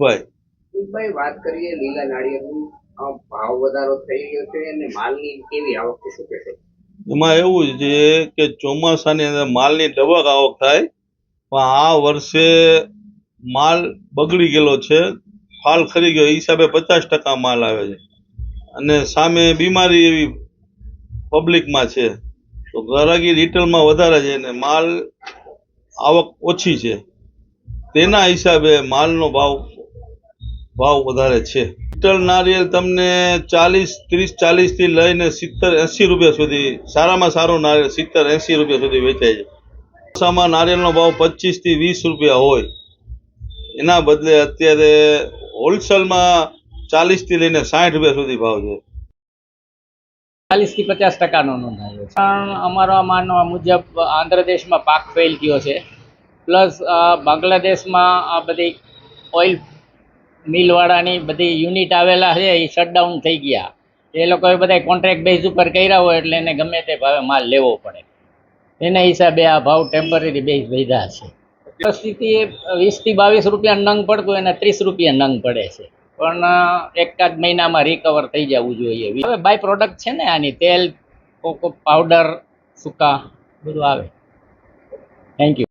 ભાઈ ભાઈ વાત કરીએ લીલા નાળિયેરની. ભાવ વધારો થઈ ગયો છે અને માલની કેવી આવક છે શું કહેશો? એમાં એવું છે કે ચોમાસાની અંદર માલની ડબક આવક થાય પણ આ વર્ષે માલ બગડી ગયેલો છે. ફાલ ખરી ગયો. એ હિસાબે પચાસ ટકા માલ આવે છે. અને સામે બીમારી એવી પબ્લિકમાં છે. તો ગ્રાહકી રિટેલમાં વધારે છે અને માલ આવક ઓછી છે. તેના હિસાબે માલનો ભાવ ભાવ વધારે છે. રિટેલ નારિયેળ તમને ચાલીસ, ત્રીસ ચાલીસથી લઈને સિત્તેર, એંસી રૂપિયા સુધી, સારામાં સારું નારિયેળ સિત્તેર, એંસી રૂપિયા સુધી વેચાય છે. ચોમાસામાં નારિયેળનો ભાવ પચીસથી વીસ રૂપિયા હોય. એના બદલે અત્યારે હોલસેલમાં ચાલીસથી લઈને સાઠ રૂપિયા સુધી ભાવ છે. ચાલીસથી પચાસ ટકાનો નોંધાયો પણ અમારા માનવા મુજબ આંધ્રદેશમાં પાક ફેલ થયો છે. પ્લસ બાંગ્લાદેશમાં આ બધી ઓઇલ મિલવાળાની બધી યુનિટ આવેલા છે, એ શટડાઉન થઈ ગયા. એ લોકોએ બધા કોન્ટ્રાક્ટ બેઝ ઉપર કર્યા હોય એટલે એને ગમે તે ભાવે માલ લેવો પડે. એના હિસાબે આ ભાવ ટેમ્પરરી બેઝ વધ્યા છે. પરિસ્થિતિ વીસથી બાવીસ રૂપિયા નંગ પડતું, એને ત્રીસ રૂપિયા નંગ પડે છે. પણ એકાદ મહિનામાં રિકવર થઈ જવું જોઈએ. હવે બાય પ્રોડક્ટ છે ને આની, તેલ કોકો પાવડર સૂકા, બધું આવે. Thank you